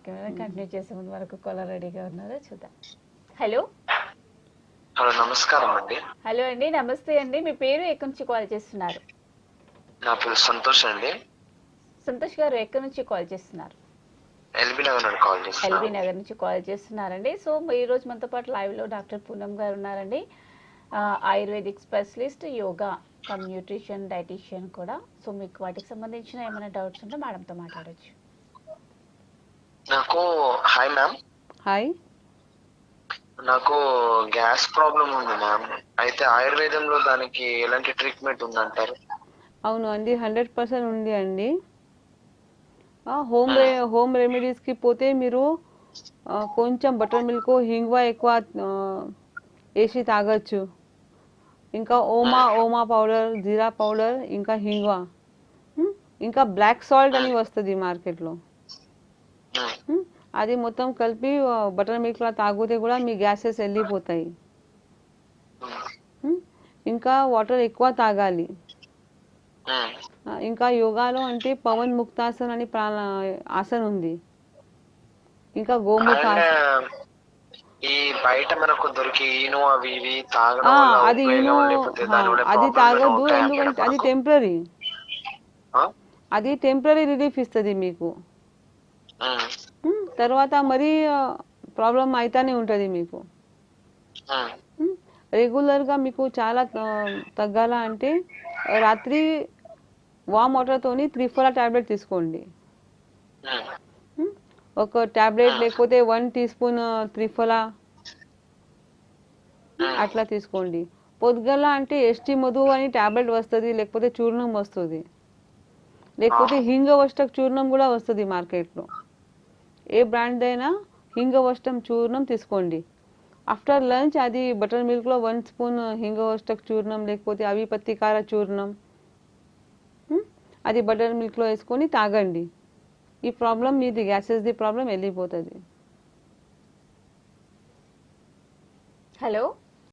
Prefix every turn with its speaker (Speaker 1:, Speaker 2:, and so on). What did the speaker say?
Speaker 1: Okay madam. Continue చేసే ముందు వరకు కాలర్ రెడీగా ఉన్నారో చూద్దాం. హలో
Speaker 2: హలో నమస్కారం అండి.
Speaker 1: హలో అండి నమస్తే అండి. మీ పేరు ఎక్కడి నుంచి కాల్ చేస్తున్నారు?
Speaker 2: నా పేరు సంతోష్ అండి.
Speaker 1: సంతోష్ గారు ఎక్కడి నుంచి కాల్ చేస్తున్నారు?
Speaker 2: ఎల్బీ నగర్ నుండి కాల్
Speaker 1: ఎల్బీ
Speaker 2: చేస్తున్నాను
Speaker 1: నగర్ నుంచి కాల్ చేస్తున్నారండి. సో ఈ రోజు మనతో పాటు live లో డాక్టర్ పూనం గారు ఉన్నారండి. Ayurvedic specialist yoga cum nutrition dietitian కూడా. సో మీకు వాటికి సంబంధించిన ఏమైనా డౌట్స్ ఉంటే మేడంతో మాట్లాడొచ్చు.
Speaker 2: నాకు హాయ్ మ్యామ్
Speaker 3: హాయ్
Speaker 2: నాకు గ్యాస్ ప్రాబ్లం ఉంది మ్యామ్ అయితే ఆయుర్వేదంలో దానికి ఎలాంటి ట్రీట్మెంట్ ఉందంటారు?
Speaker 3: అవును అండి హండ్రెడ్ పర్సెంట్ ఉంది అండి. హోమ్ హోమ్ రెమెడీస్కి పోతే మీరు కొంచెం బటర్ మిల్క్ హింగ్వా ఎక్కువ వేసి తాగొచ్చు. ఇంకా ఓమా ఓమా పౌడర్ జీరా పౌడర్ ఇంకా హింగ్వా. ఉమ్, ఇంకా బ్లాక్ సాల్ట్ అని వస్తుంది మార్కెట్లో. అది మొత్తం కలిపి బటర్ మిల్క్లో తాగితే కూడా మీ గ్యాసెస్ వెళ్ళిపోతాయి. ఇంకా వాటర్ ఎక్కువ తాగాలి. ఇంకా యోగాలో అంటే పవన్ ముక్తాసన్ అని ప్రాణ ఆసన్ ఉంది. ఇంకా గోముఖ
Speaker 2: అండ్
Speaker 3: ఆసన్.
Speaker 2: ఈ బయట మనకు దొరికి ఈను అవి ఇవి తాగడం
Speaker 3: ఆ,
Speaker 2: వల్ల
Speaker 3: అది అది తాగొద్దు ఎందుకంటే అది? టెంపరీ? అది టెంపరీ రిలీఫ్ ఇస్తుంది మీకు. తర్వాత మరీ ప్రాబ్లం అయితేనే ఉంటుంది మీకు.
Speaker 2: మ్మ్.
Speaker 3: ఉమ్, రెగ్యులర్గా మీకు చాలా తగ్గాల అంటే రాత్రి వామ్ వాటర్తోని త్రిఫలా టాబ్లెట్ తీసుకోండి.
Speaker 2: మ్మ్.
Speaker 3: ఉమ్, ఒక టాబ్లెట్ లేకపోతే వన్ టీ స్పూన్ త్రిఫలా అట్లా తీసుకోండి. పొద్దుగల అంటే ఎస్టీ మధు అని టాబ్లెట్ వస్తుంది లేకపోతే చూర్ణం వస్తుంది. లేకపోతే హింగవష్టక్ చూర్ణం కూడా వస్తుంది మార్కెట్లో. ఏ బ్రాండ్ అయినా హింగవష్టం చూర్ణం తీసుకోండి. ఆఫ్టర్ లంచ్ అది బటర్ మిల్క్లో వన్ స్పూన్ హింగవష్టక్ చూర్ణం లేకపోతే అవి పత్తికార చూర్ణం అది బటర్ మిల్క్లో వేసుకొని తాగండి. ఈ ప్రాబ్లం మీది గ్యాసెస్ది ప్రాబ్లం వెళ్ళిపోతుంది.
Speaker 1: హలో?